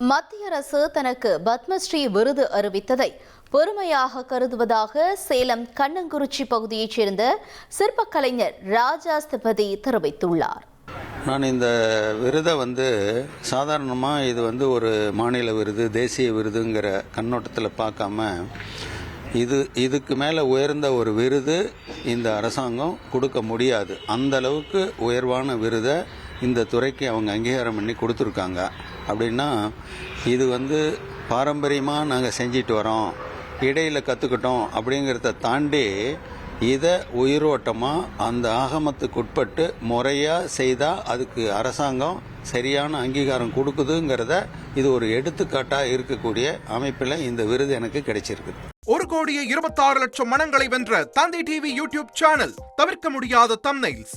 மத்திய அரசு தனக்கு பத்மஸ்ரீ விருது அறிவித்ததை பெருமையாக கருதுவதாக சேலம் கண்ணங்குறிச்சி பகுதியைச் சேர்ந்த சிற்பக் கலைஞர் ராஜா ஸ்திபதி தெரிவித்துள்ளார். நான் இந்த விருதை வந்து சாதாரணமாக இது வந்து ஒரு மாநில விருது தேசிய விருதுங்கிற கண்ணோட்டத்தில் பார்க்காம இது இதுக்கு மேலே உயர்ந்த ஒரு விருது இந்த அரசாங்கம் கொடுக்க முடியாது. அந்த அளவுக்கு உயர்வான விருதை இந்த துறைக்கு அவங்க அங்கீகாரம் பண்ணி கொடுத்துருக்காங்க. அப்படின்னா இது வந்து பாரம்பரியமாக நாங்கள் செஞ்சிட்டு வரோம் இடையில் கற்றுக்கிட்டோம் அப்படிங்கிறத தாண்டி இதை உயிரோட்டமாக அந்த ஆகமத்துக்கு உட்பட்டு முறையாக செய்தால் அதுக்கு அரசாங்கம் சரியான அங்கீகாரம் கொடுக்குதுங்கிறத இது ஒரு எடுத்துக்காட்டாக இருக்கக்கூடிய அமைப்பில் இந்த விருது எனக்கு கிடைச்சிருக்குது. ஒரு கோடியே இருபத்தாறு லட்சம் மனங்களை வென்ற தந்தை டிவி யூடியூப் சேனல் தவிர்க்க முடியாத தம்னைல்ஸ்